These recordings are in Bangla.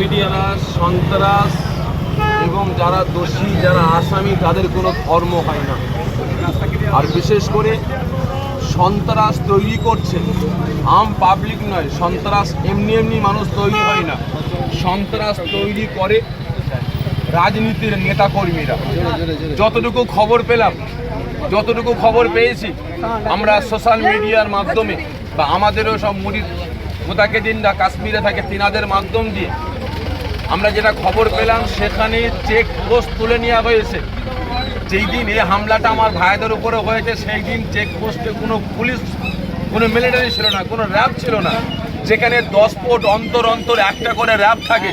মিডিয়ারা সন্ত্রাস এবং যারা দোষী, যারা আসামি, তাদের কোনো ধর্ম হয় না। আর বিশেষ করে সন্ত্রাস তৈরি করছে। আম পাবলিক নয়, সন্ত্রাস এমনি এমনি মানুষ তৈরি হয় না। সন্ত্রাস তৈরি করে রাজনীতির নেতাকর্মীরা। যতটুকু খবর পেলাম, যতটুকু খবর পেয়েছি, আমরা সোশ্যাল মিডিয়ার মাধ্যমে বা আমাদেরও সব মুড়ি মোতাকে দিনরা কাশ্মীরে থাকে, তিনাদের মাধ্যম দিয়ে আমরা যেটা খবর পেলাম, সেখানে চেক পোস্ট তুলে নেওয়া হয়েছে। যেই দিন এই হামলাটা আমার ভাইদের উপরে হয়েছে, সেই দিন চেক পোস্টে কোনো পুলিশ, কোনো মিলিটারি ছিল না, কোনো র্যাব ছিল না। যেখানে দশ ফুট অন্তর অন্তর একটা করে র্যাব থাকে,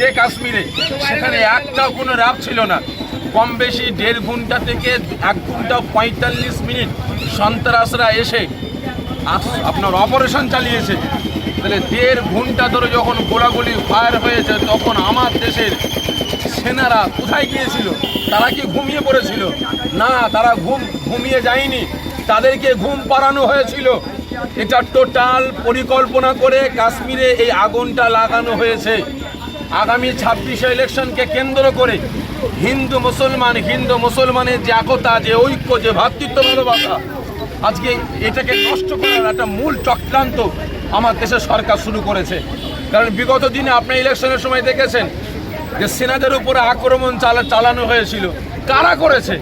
যে কাশ্মীরে, সেখানে একটাও কোনো র্যাব ছিল না। কম বেশি দেড় ঘণ্টা থেকে এক ঘণ্টা পঁয়তাল্লিশ মিনিট সন্ত্রাসরা এসে আপনার অপারেশন চালিয়েছে। তাহলে দেড় ঘণ্টা ধরে যখন গোলাগুলি ফায়ার হয়েছে, তখন আমার দেশের সেনারা কোথায় গিয়েছিল? তারা কি ঘুমিয়ে পড়েছিল? না, তারা ঘুম ঘুমিয়ে যায়নি। তাদেরকে ঘুম পাড়ানো হয়েছিল। এটা টোটাল পরিকল্পনা করে কাশ্মীরে এই আগুনটা লাগানো হয়েছে। আগামী ছাব্বিশে ইলেকশনকে কেন্দ্র করে হিন্দু মুসলমান, হিন্দু মুসলমানের যে একতা, যে ঐক্য, যে ভ্রাতৃত্ব ভালোবাসা আজকে এটাকে নষ্ট করার একটা মূল চক্রান্ত আমার দেশের সরকার শুরু করেছে। কারণ বিগত দিনে আপনি ইলেকশনের সময় দেখেছেন যে সেনাদের উপরে আক্রমণ চালা চালানো হয়েছিল। কারা করেছে?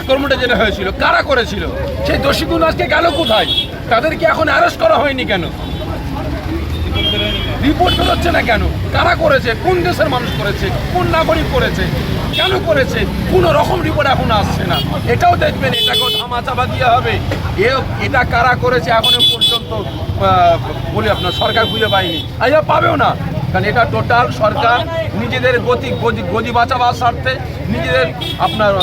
আক্রমণটা যেটা হয়েছিল, কারা করেছিল? সেই দোষীগুলো আজকে গেল কোথায়? তাদেরকে এখন অ্যারেস্ট করা হয়নি কেন? রিপোর্ট বেরোচ্ছে না কেন? কারা করেছে? কোন দেশের মানুষ করেছে? কোন নাগরিক করেছে? কেন করেছে? কোনো রকম রিপোর্ট এখন আসছে না। এটাও দেখবেন, এটাকেও ধামাচাপা দিয়ে হবে। এ এটা কারা করেছে? এখনও আহ, বলি আপনার সরকার খুঁজে পায়নি। আর পাবেও না। কারণ এটা টোটাল সরকার নিজেদের গতি গদি বাঁচাবার স্বার্থে নিজেদের আপনার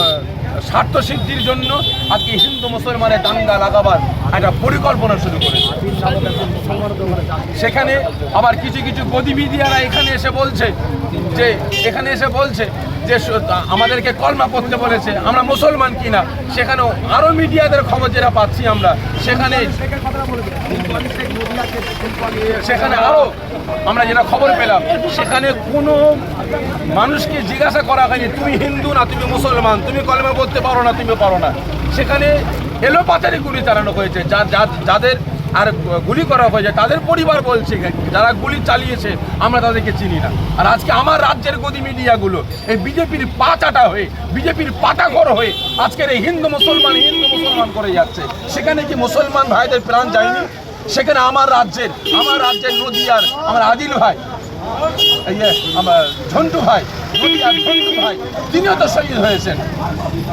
স্বার্থ সিদ্ধির জন্য আজকে হিন্দু মুসলমানের দাঙ্গা লাগাবার একটা পরিকল্পনা শুরু করেছে। সেখানে আবার কিছু কিছু গতিবিধিয়ারা এখানে এসে বলছে যে, এখানে এসে বলছে যে আমাদেরকে কলমা পড়তে বলেছে, আমরা মুসলমান কিনা? সেখানেও আরও মিডিয়াদের খবর যেটা পাচ্ছি আমরা, সেখানে সেখানে আরও আমরা যেটা খবর পেলাম, সেখানে কোনো মানুষকে জিজ্ঞাসা করা হয়নি, তুমি হিন্দু না, তুমি মুসলমান? তুমি কলমা পড়তে পারো না, তুমি পারো না? সেখানে এলো পাচারি গুলি চালানো হয়েছে, যা- যাদের আর গুলি করা হয়েছে, তাদের পরিবার বলছে যারা গুলি চালিয়েছে, আমরা তাদেরকে চিনি না। আর আজকে আমার রাজ্যের গদি মিডিয়াগুলো, এই বিজেপির পাচাটা হয়ে, বিজেপির পাটাঘর হয়ে আজকের এই হিন্দু মুসলমান হিন্দু মুসলমান করে যাচ্ছে। সেখানে কি মুসলমান ভাইদের প্রাণ যায়নি? সেখানে আমার রাজ্যের আমার রাজ্যের নদীয়ার, আমার আদিল ভাই এই যে আমার ঝন্টু ভাই ঝন্টু ভাই, তিনিও তো শহীদ হয়েছেন।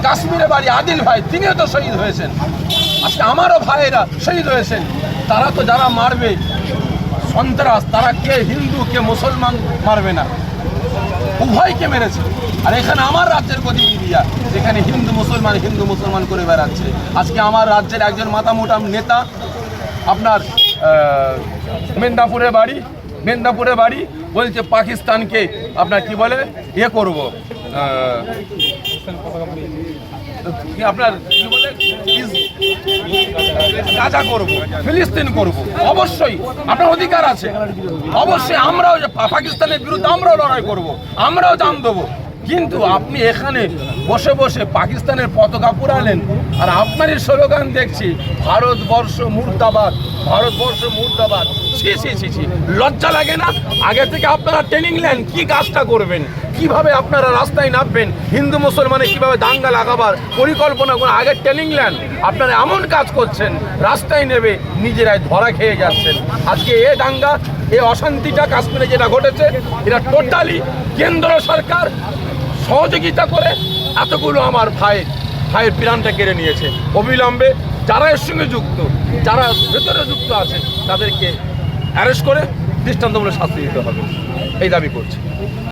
কাশ্মীরে বাড়ি আদিল ভাই, তিনিও তো শহীদ হয়েছেন। আজকে আমারও ভাইয়েরা শহীদ হয়েছেন। তারা তো যারা মারবে, সন্ত্রাস, তারা কে হিন্দু, কে মুসলমান মারবে না। উভয়কে মেরেছে। আর এখানে আমার রাজ্যের গতি মিডিয়া, যেখানে হিন্দু, মুসলমান হিন্দু, মুসলমান করে বেড়াচ্ছে। আজকে আমার রাজ্যের একজন মাতামোটা নেতা, আপনার মেদিনীপুরে বাড়ি মেদিনীপুরে বাড়ি বলছে পাকিস্তানকে, আপনার কি বলে? ইয়ে করব। আপনার কি বলে? করব, ফিলিস্তিন করব। অবশ্যই আপনার অধিকার আছে। অবশ্যই আমরাও পাকিস্তানের বিরুদ্ধে আমরাও লড়াই করব, আমরাও জান দেবো। কিন্তু আপনি এখানে বসে বসে পাকিস্তানের পতাকা পুরালেন, আর আপনারই স্লোগান দেখছি, ভারতবর্ষ মুর্দাবাদ ভারতবর্ষ মুর্দাবাদ। ছি ছি লজ্জা লাগে না? আগে থেকে আপনারা ট্রেনিং নেন, কি কাজটা করবেন? কীভাবে আপনারা রাস্তায় নামবেন? হিন্দু, মুসলমানে কীভাবে দাঙ্গা লাগাবার পরিকল্পনা করে আগে ট্রেনিং নেন। আপনারা এমন কাজ করছেন, রাস্তায় নেবে নিজেরাই ধরা খেয়ে যাচ্ছেন। আজকে এ দাঙ্গা, এ অশান্তিটা কাশ্মীরে যেটা ঘটেছে, এটা টোটালি কেন্দ্র সরকার সহযোগিতা করে এতগুলো আমার ভাই, ভাইয়ের প্রাণটা কেড়ে নিয়েছে। অবিলম্বে যারা এর সঙ্গে যুক্ত, যারা ভেতরে যুক্ত আছে তাদেরকে অ্যারেস্ট করে দৃষ্টান্তমূলক শাস্তি দিতে হবে। এই দাবি করছি।